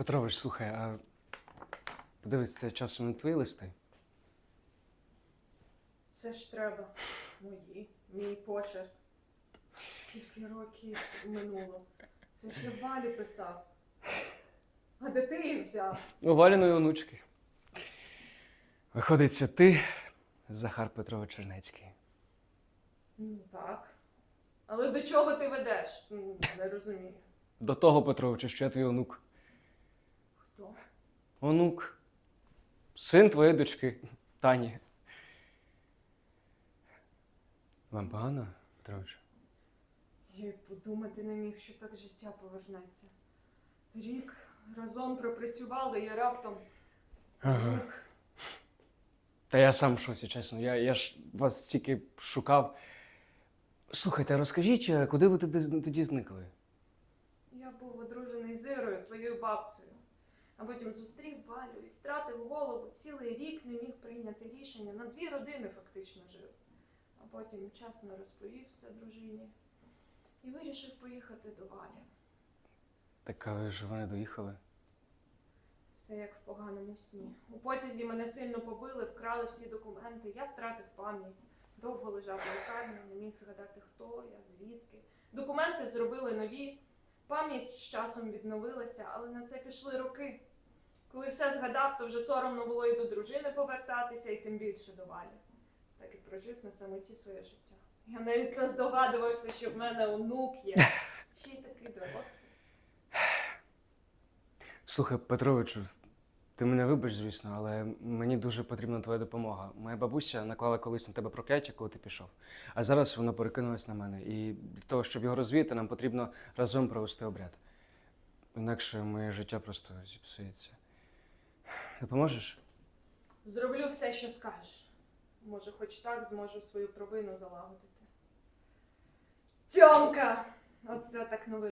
Петрович, слухай, а подивись, це часом не твої листи? Це ж треба. Мої, мій почерк. Скільки років минуло. Це ж я Валі писав. А де ти їх взяв? У Валіної онучки. Виходить, це ти, Захар Петрович Чернецький. Ну так. Але до чого ти ведеш? Не розумію. До того, Петровичу, що я твій онук. Онук. Син твоєї дочки, Тані. Вам погано, Петрович? Я й подумати не міг, що так життя повернеться. Рік разом пропрацювали і раптом. Ага. Рік. Та я сам в шоці, чесно. Я, я ж вас тільки шукав. Слухайте, а розкажіть, куди ви тоді, тоді зникли? Я був одружений з Ірою, твоєю бабцею. А потім зустрів Валю і втратив голову. Цілий рік не міг прийняти рішення. На дві родини фактично жив. А потім чесно розповівся дружині і вирішив поїхати до Валі. Так але ж вони доїхали. Все як в поганому сні. У потязі мене сильно побили, вкрали всі документи. Я втратив пам'ять. Довго лежав у лікарні, не міг згадати, хто я, звідки. Документи зробили нові. Пам'ять з часом відновилася, але на це пішли роки. Коли все згадав, то вже соромно було і до дружини повертатися, і тим більше до Валі. Так і прожив на самоті своє життя. Я навіть не здогадувався, що в мене онук є. Ще й такий дорослий. Слухай, Петровичу, ти мене вибач, звісно, але мені дуже потрібна твоя допомога. Моя бабуся наклала колись на тебе прокляття, коли ти пішов. А зараз воно перекинулось на мене. І для того, щоб його розвіяти, нам потрібно разом провести обряд. Інакше моє життя просто зіпсується. Допоможеш? Зроблю все, що скажеш. Може, хоч так зможу свою провину залагодити. Тьомка! Оце так новий